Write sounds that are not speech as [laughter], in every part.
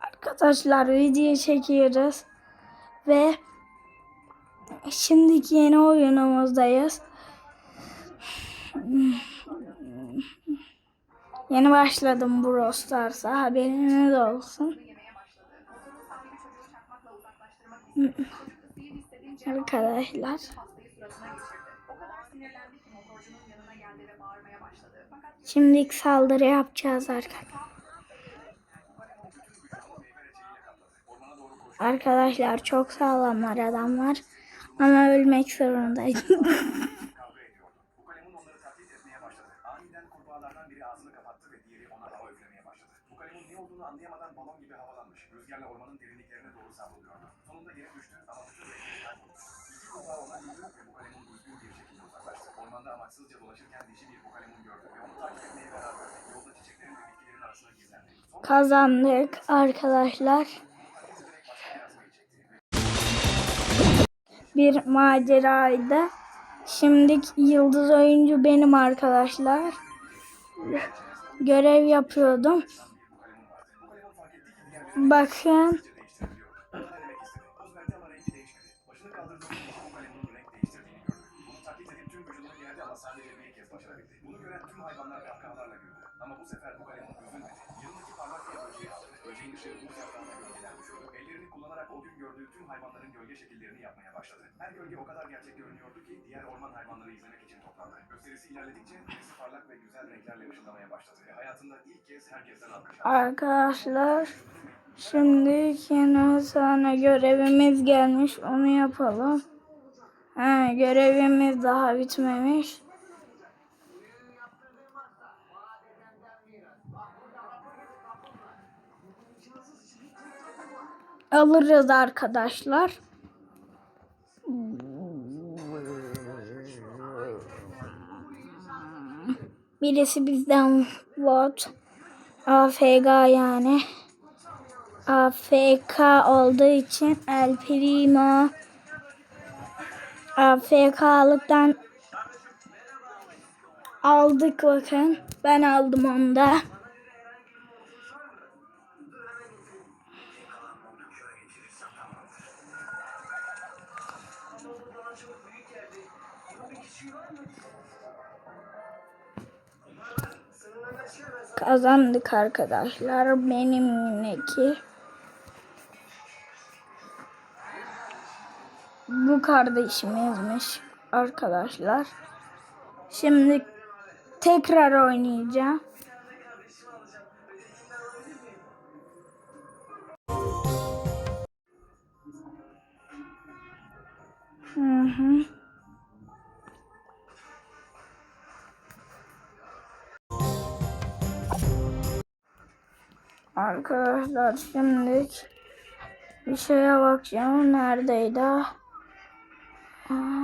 Arkadaşlar video çekiyoruz. Ve şimdiki yeni oyunumuzdayız. Yeni başladım Brawl Stars'a haberiniz olsun. Arkadaşlar. Şimdi ilk saldırı yapacağız arkadaşlar. Savruluyordu. Sonunda yere düştü ama gizlendi. Sonra [laughs] Kazandık arkadaşlar. Bir maceraydı. Şimdi yıldız oyuncu benim arkadaşlar. Görev yapıyordum. Bakın. ama bu hayvanların gölge şekillerini yapmaya başladı. Her gölge o kadar gerçek görünüyordu ki diğer orman hayvanları izlemek için toplandı. Gösterisi ilerledikçe birisi parlak ve güzel renklerle ışıldamaya başladı. Ve hayatında ilk kez herkesten alkış aldı. Arkadaşlar şimdi yeni sana görevimiz gelmiş. Onu yapalım. Ha, görevimiz daha bitmemiş. Alırız arkadaşlar. Birisi bizden bot. AFK yani. AFK olduğu için El Primo AFK'lıktan aldık bakın. Ben aldım onu da. Kazandık arkadaşlar. Benim. Bu kardeşimizmiş arkadaşlar. Şimdi tekrar oynayacağım. Hı Arkadaşlar şimdi bir şeye bakacağım. Neredeydi? Aa.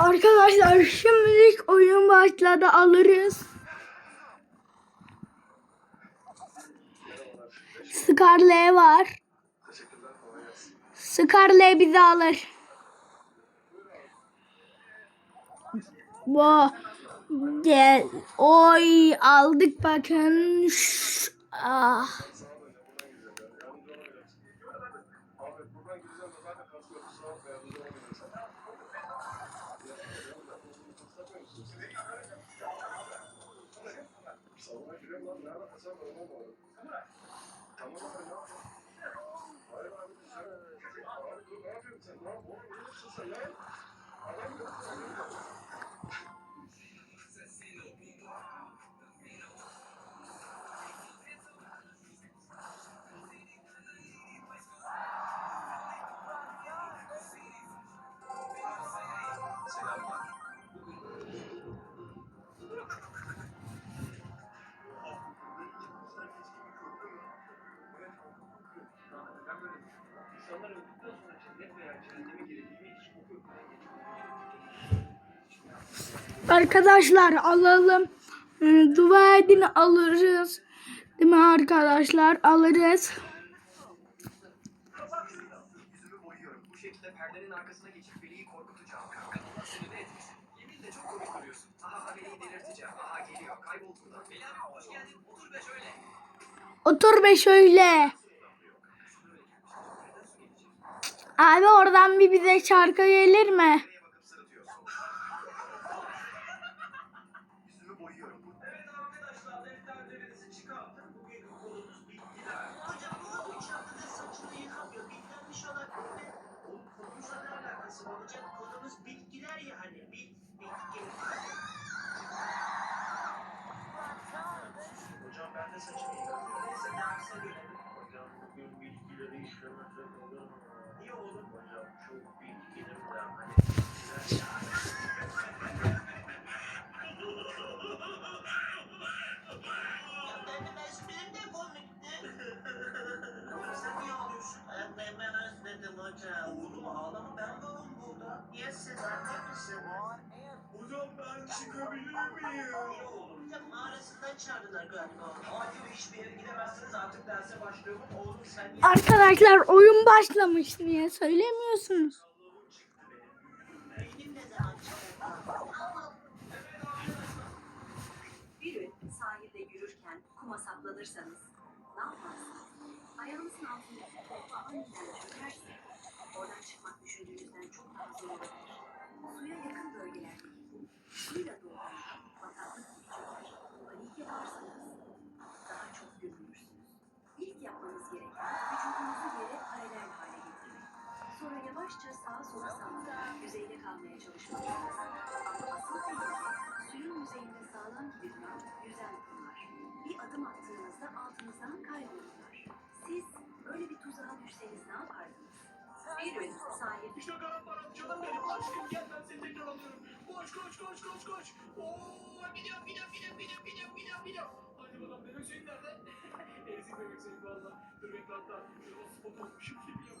Arkadaşlar şimdilik oyun başladı alırız. Scarlet var. Scarlet bizi alır. Bu gel. Oy aldık bakın. Şş, ah. Absolutely. Arkadaşlar alalım. Hmm, Dua edin alırız. Değil mi arkadaşlar? Alırız. Otur be şöyle. Abi oradan bir bize şarkı gelir mi? Oğlum ağlama ben varım burada. Ya siz anne misin? Hocam ben çıkabilir miyim? Niye oğlum? Ya mağarasından çağırdılar galiba. Hayır hiçbir yere gidemezsiniz artık derse başlıyorum. Oğlum sen niye... Arkadaşlar oyun başlamış niye söylemiyorsunuz? Benim ne zaman çıkacak? Bir gün sahilde yürürken kuma saplanırsanız ne yaparsınız? Ayağınızın altındaki topu aniden oradan çıkmak düşündüğünüzden çok daha zor olabilir. Yavaşça sağa sola sallayarak yüzeyde kalmaya çalışmalısınız. Ama asıl tehlike suyun yüzeyinde sağlam gibi duran yüzen kumlar. Bir adım attığınızda altınızdan kaybolurlar. Siz böyle bir tuzağa düşseniz ne yapardınız? Bir gün sahil İşte karamparım canım benim aşkım gel ben seni tekrar alıyorum. Koş koş koş koş koş. Oo gidiyorum gidiyorum gidiyorum gidiyorum gidiyorum gidiyorum. Hadi bakalım bebek Hüseyin nerede? [laughs] Ezik bebek Hüseyin valla. Dur bekle hatta şurada spot olmuşum geliyorum.